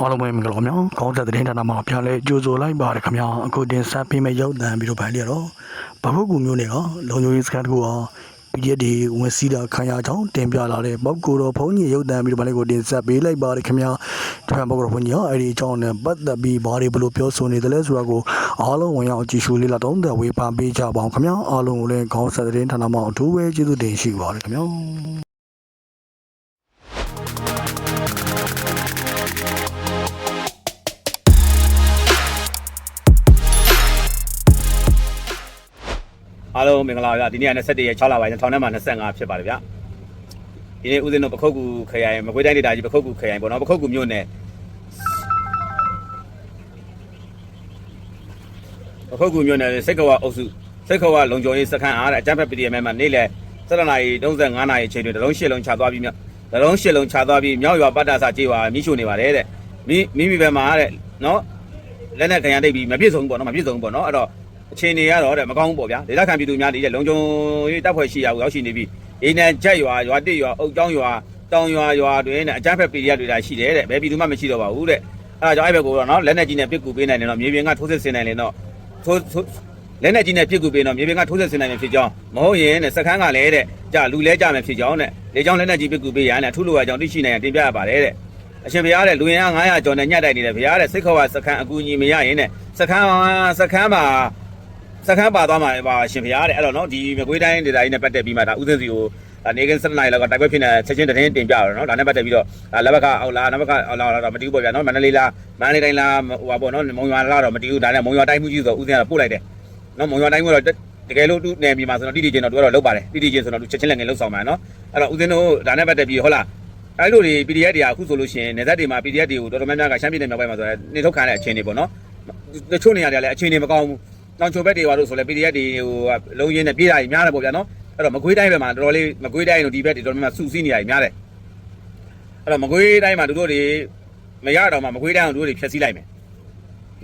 အားလုံးပဲမင်္ဂလာပါများခေါင်းဆက်သတင်းဌာနမှာပြန်လဲကြိုဆိုလိုက်ပါတယ်ခင်ဗျာအခုတင်ဆက်ပေးမယ့်ရုပ်သံပြီးတော့ဗန်လီတော့ဘဟုကူမျိုးတွေကလုံခြုံရေးစခန်းတစ်ခုဟာ PDF တွေဝင်စီးတာခံရကြောင်းတင်ပြလာတဲ့ပောက်ကိုတော်ဘုန်းကြီးရုပ်သံပြီးတော့ဗန်လီကိုတင်ဆက်ပေးလိုက်ပါတယ်ခင်ဗျာဒီမှာပောက်ကိုတော်ဘုန်းကြီးကအဲ့ဒီအကြောင်းနဲ့ပတ်သက်ပြီးဘာတွေဘလို့ပြောဆိုနေတယ်လဲဆိုတာကိုအားလုံးဝင်ရောက်ကြည့်ရှုလေးလာတော့တဲ့ဝေဖန်ပေးကြပါအောင်ခင်ဗျာအားလုံးကိုလည်းခေါင်းဆက်သတင်းဌာနမှာအထူးပဲကျေးဇူးတင်ရှိပါတယ်ခင်ဗျာ အားလုံးမင်္ဂလာပါဗျဒီနေ့က21ရက်6လပိုင်း2000နဲ့မှ25ဖြစ်ပါတယ်ဗျဒီနေ့ဦးဇင်းတို့ပခုတ်ကူခရိုင်မကွေးတိုင်းဒေသကြီးပခုတ်ကူခရိုင်ပေါ့နော်ပခုတ်ကူမြို့နယ်ပခုတ်ကူမြို့နယ်စိတ်ကဝအုပ်စုစိတ်ကဝလုံခြုံရေးစခန်းအားတဲ့အကြမ်းဖက် PDM မှာနေ့လယ်7နာရီ35နာရီအချိန်တွင်တလုံးရှစ်လုံးချသွားပြီးမြောက်တလုံးရှစ်လုံးချသွားပြီးမြောက်ရွာပတ်တာစာကြေးပါမိရှို့နေပါတယ်တဲ့မိမိမိဘက်မှာတဲ့နော်လက်နဲ့ခံရတိတ်ပြီးမပြည့်စုံဘူးပေါ့နော်မပြည့်စုံဘူးပေါ့နော်အဲ့တော့ အခြေအနေကတော့တဲ့မကောင်းဘူးပေါ့ဗျာဒေသခံပြည်သူများနေတဲ့လုံခြုံရေးတပ်ဖွဲ့ရှိရာကိုရောက်ရှိနေပြီးအေးနဲ့ချက်ရွာရွာတစ်ရွာအုတ်ကျောင်းရွာတောင်ရွာရွာတွင်နဲ့အကြမ်းဖက်ပီရီယက်တွေတာရှိတယ်တဲ့ဘယ်ပြည်သူမှမရှိတော့ပါဘူးတဲ့အဲဒါကြောင့်အဲ့ဘက်ကိုတော့နော်လက်နဲ့ကြီးနဲ့ပစ်ကူပေးနိုင်တယ်တော့မြေပြင်ကထိုးစစ်ဆင်နိုင်တယ်တော့ထိုးထိုးလက်နဲ့ကြီးနဲ့ပစ်ကူပေးတော့မြေပြင်ကထိုးစစ်ဆင်နိုင်မယ်ဖြစ်ကြောင်းမဟုတ်ရင်တဲ့စခန်းကလည်းတဲ့ကြာလူလဲကြမယ်ဖြစ်ကြောင်းတဲ့လေကြောင်းလက်နဲ့ကြီးပစ်ကူပေးရတဲ့ထူးလိုအကြောင်းသိရှိနိုင်ရတင်ပြရပါတယ်တဲ့အရှင်ဘုရားတဲ့လူရင်အား900ကျော်နဲ့ညှက်တိုက်နေတယ်ဘုရားတဲ့စိတ်ခေါ်ကစခန်းအကူအညီမရရင်တဲ့စခန်းစခန်းမှာ စခန်းပါသွားမှာပါရှင်ဖရားတဲ့အဲ့တော့နော်ဒီမကွေးတိုင်းဒေသကြီးနဲ့ပတ်သက်ပြီးမှဒါဥစဉ်စီကိုဒါနေကင်း7နိုင်လောက်ကတိုက်ပွဲဖြစ်နေတဲ့ချက်ချင်းသတင်းတင်ပြတော့နော်ဒါနဲ့ပတ်သက်ပြီးတော့ဒါလက်ဘက်ကအောက်လားနဘက်ကအောက်လားတော့မတီးဘူးပေါ့ဗျာနော်မန္တလေးလားမန္တလေးတိုင်းလားဟိုပါပေါ့နော်မုံရွာလားတော့မတီးဘူးဒါနဲ့မုံရွာတိုင်းမှုကြီးဆိုဥစဉ်ကပို့လိုက်တယ်နော်မုံရွာတိုင်းမှုတော့တကယ်လို့သူ့နယ်မြေမှာဆိုတော့တိတိကျကျတော့သူကတော့လောက်ပါတယ်တိတိကျကျဆိုတော့သူချက်ချင်းလက်ငယ်လောက်ဆောင်မှာနော်အဲ့တော့ဥစဉ်တို့ဒါနဲ့ပတ်သက်ပြီးဟုတ်လားအဲ့လိုတွေ PDF တွေကအခုဆိုလို့ရှိရင်နေသက်တွေမှာ PDF တွေကိုတော်တော်များများကရှမ်းပြည်နယ်မြောက်ပိုင်းမှာဆိုတော့နေထုတ်ခံတဲ့အခြေအနေပေါ့နော်တချို့နေရာတွေလည်းအခြေအနေမကောင်းဘူး တောင်ချိုဘက်တွေပါလို့ဆိုလဲ PDF တွေဟိုလုံးရင်းနဲ့ပြေးတာကြီးများတယ်ပေါ့ဗျာနော်အဲ့တော့မကွေးတိုင်းဘက်မှာတော်တော်လေးမကွေးတိုင်းတို့ဒီဘက်တွေတော်တော်များများစုစည်းနေရကြီးများတယ်အဲ့တော့မကွေးတိုင်းမှာတို့တို့တွေမရတော့မှမကွေးတိုင်းအောင်တို့တွေဖျက်ဆီးလိုက်မယ်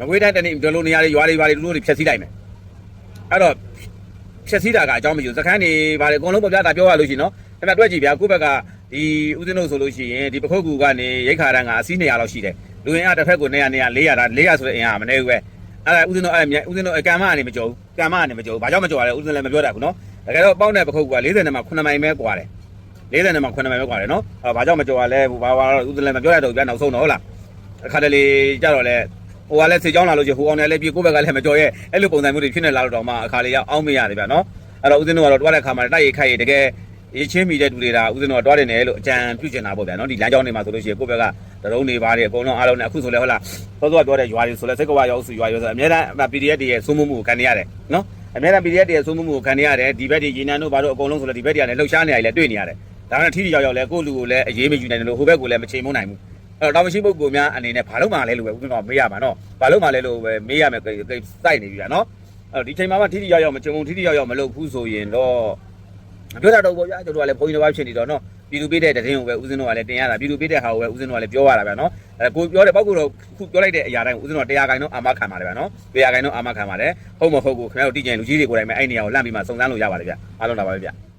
မကွေးတိုင်းတနေ့ဒီလိုနေရာတွေရွာတွေပါတွေတို့တို့တွေဖျက်ဆီးလိုက်မယ်အဲ့တော့ဖျက်ဆီးတာကအကြောင်းမရှိဘူးစခန်းတွေပါလေအကုန်လုံးပေါ့ဗျာဒါပြောရလို့ရှိရင်နော်အဲ့မှာတွက်ကြည့်ဗျာကိုယ့်ဘက်ကဒီဦးဇင်းတို့ဆိုလို့ရှိရင်ဒီပခုတ်ကူကနေရိတ်ခါတန်းကအစီး200လောက်ရှိတယ်လူရင်အားတစ်ဖက်ကို200 200 400ဒါ400ဆိုတဲ့အင်အားမနေဘူးပဲ အဲ့ဒါဥစဉ်တော့အဲ့ဥစဉ်တော့ကံမကနေမကြောဘူးကံမကနေမကြောဘူးဘာကြောင့်မကြောရလဲဥစဉ်လည်းမပြောတတ်ဘူးနော်တကယ်တော့ပေါက်တဲ့ပခုတ်က40နဲ့မှ9မိုင်ပဲกว่าတယ်40နဲ့မှ9မိုင်ပဲกว่าတယ်နော်အဲ့ဘာကြောင့်မကြောရလဲဘာဘာဥစဉ်လည်းမပြောရတော့ဗျာနောက်ဆုံးတော့ဟုတ်လားအခါတလေကြတော့လဲဟိုကလည်းစေချောင်းလာလို့ချင်ဟိုအောင်လည်းလည်းပြေကိုယ့်ဘက်ကလည်းမကြောရဲအဲ့လိုပုံစံမျိုးတွေဖြစ်နေလာတော့မှအခါလေးရောက်အောင်းမရတယ်ဗျာနော်အဲ့တော့ဥစဉ်တော့ကတော့တွားတဲ့ခါမှာတိုက်ရိုက်ခိုက်ရတကယ်ရေးချင်းမိတဲ့တူတွေဒါဥစဉ်တော့တွားတယ်နယ်လို့အကြံပြုချင်တာပေါ့ဗျာနော်ဒီလမ်းကြောင်းတွေမှာဆိုလို့ရှိရင်ကိုယ့်ဘက်က တရုံးတွေပါတယ်အကုန်လုံးအားလုံးနဲ့အခုဆိုလဲဟုတ်လားသောသောပြောတဲ့ရွာတွေဆိုလဲစိတ်ကဝရောက်စုရွာရောဆိုအများအား PDF တွေရဲ့စိုးမိုးမှုကိုခံနေရတယ်နော်အများအား PDF တွေရဲ့စိုးမိုးမှုကိုခံနေရတယ်ဒီဘက်တွေရေနံတို့ဘာတို့အကုန်လုံးဆိုလဲဒီဘက်တွေကလည်းလှုပ်ရှားနေရတယ်တွေ့နေရတယ်ဒါနဲ့ထိထိရောက်ရောက်လဲကိုယ့်လူကိုလည်းအေးမယူနိုင်တယ်လို့ဟိုဘက်ကိုလည်းမချိန်မနိုင်ဘူးအဲ့တော့တာမရှိပုဂ္ဂိုလ်များအနေနဲ့ဘာလို့မှလဲလို့ပဲဦးကတော့မေးရမှာနော်ဘာလို့မှလဲလို့ပဲမေးရမယ်စိုက်နေပြီဗျာနော်အဲ့တော့ဒီချိန်မှာမှထိထိရောက်ရောက်မချိန်ဘူးထိထိရောက်ရောက်မလုပ်ဘူးဆိုရင်တော့ပြောတာတော့ပေါ့ဗျာကျွန်တော်ကလည်းဘုန်းကြီးတစ်ပါးဖြစ်နေတော့နော် ပြည်သူပေးတဲ့တရင်ကိုပဲဦးဇင်းတို့ကလည်းတင်ရတာပြည်သူပေးတဲ့ဟာကိုပဲဦးဇင်းတို့ကလည်းပြောရတာဗျာနော်အဲကိုပြောတဲ့ပောက်ကတော့ခုပြောလိုက်တဲ့အရာတိုင်းဦးဇင်းတို့တရားခိုင်တော့အာမခံပါတယ်ဗျာနော်တရားခိုင်တော့အာမခံပါတယ်ဟုတ်မဟုတ်ကိုခင်ဗျားတို့တည်ကြင်လူကြီးတွေကိုယ်တိုင်ပဲအဲ့နေရာကိုလန့်ပြီးမှစုံစမ်းလို့ရပါတယ်ဗျာအားလုံးလာပါပဲဗျာ